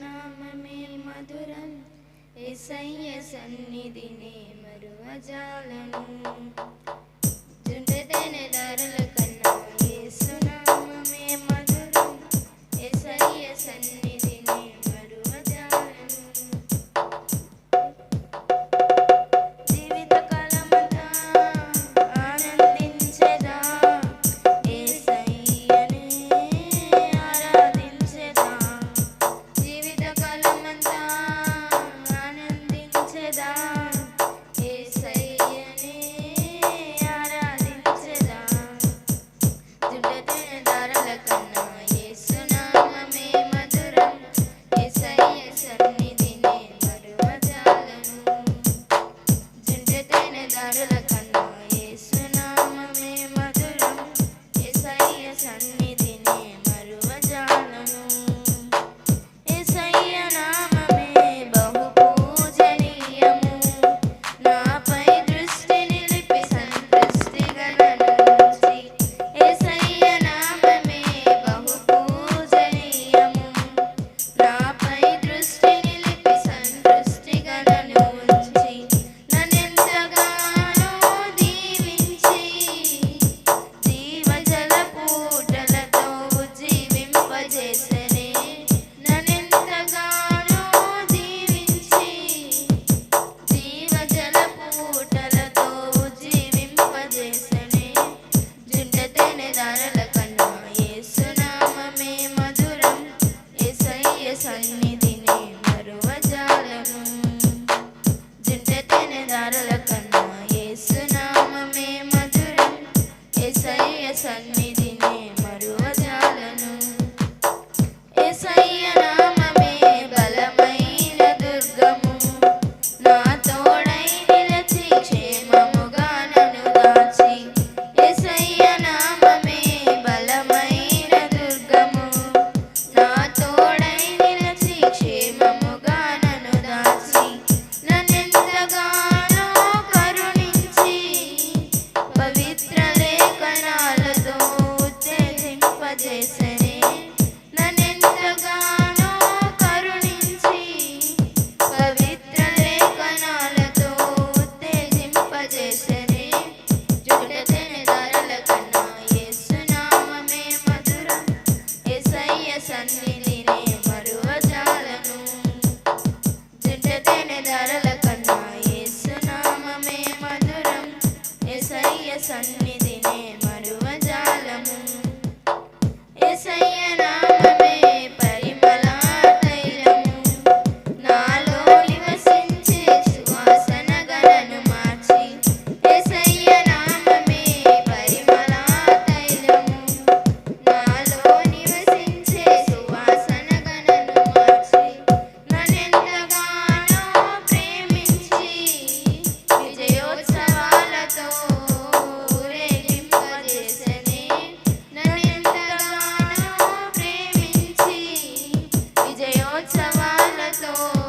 నామమే మధురం ఎసయ్య సన్నిధినే మరువజాలను. సన్నిధిని మరువజాలను జుంట తెనదారుల కన్నా ఏసునామమే మధురం. ఎసయ్య సన్నిధి gotta let Chavala Toh